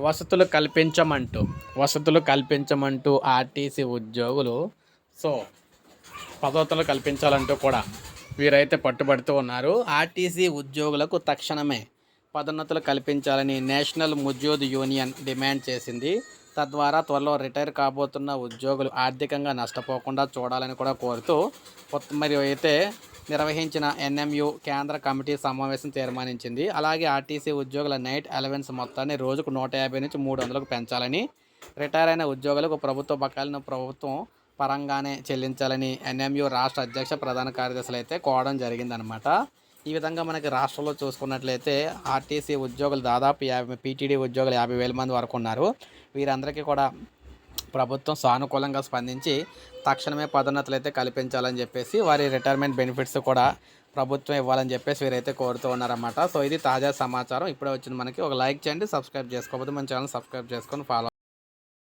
వసతులు కల్పించమంటూ వసతులు కల్పించమంటూ ఆర్టీసీ ఉద్యోగులు సో పదోతలు కల్పించాలంటూ కూడా వీరైతే పట్టుబడుతూ ఉన్నారు. ఆర్టీసీ ఉద్యోగులకు తక్షణమే పదోన్నతులు కల్పించాలని నేషనల్ ముజ్యోద్ యూనియన్ డిమాండ్ చేసింది. తద్వారా త్వరలో రిటైర్ కాబోతున్న ఉద్యోగులు ఆర్థికంగా నష్టపోకుండా చూడాలని కూడా కోరుతూ కొత్త- అయితే నిర్వహించిన ఎన్ఎంయు కేంద్ర కమిటీ సమావేశం తీర్మానించింది. అలాగే ఆర్టీసీ ఉద్యోగుల నైట్ అలవెన్స్ మొత్తాన్ని రోజుకు నూట యాభై నుంచి మూడు వందలకు పెంచాలని రిటైర్ అయిన ఉద్యోగులకు ప్రభుత్వ బకాయిలను ప్రభుత్వం పరంగానే చెల్లించాలని ఎన్ఎంయు రాష్ట్ర అధ్యక్ష ప్రధాన కార్యదర్శులు అయితే కోవడం జరిగిందనమాట ఈ విధంగా మనకి రాష్ట్రంలో చూసుకున్నట్లయితే ఆర్టీసీ ఉద్యోగులు దాదాపు యాభై పీటీడీ ఉద్యోగులు యాభై వేల మంది వరకు ఉన్నారు. వీరందరికీ కూడా ప్రభుత్వం సానుకూలంగా స్పందించి తక్షణమే పదోన్నతులు అయితే కల్పించాలని చెప్పేసి వారి రిటైర్మెంట్ బెనిఫిట్స్ కూడా ప్రభుత్వం ఇవ్వాలని చెప్పేసి వీరైతే కోరుతూ ఉన్నారన్నమాట. సో ఇది తాజా సమాచారం. ఇప్పుడే వచ్చింది మనకి. ఒక లైక్ చేయండి సబ్స్క్రైబ్ చేసుకోకపోతే మన ఛానల్ సబ్స్క్రైబ్ చేసుకొని ఫాలో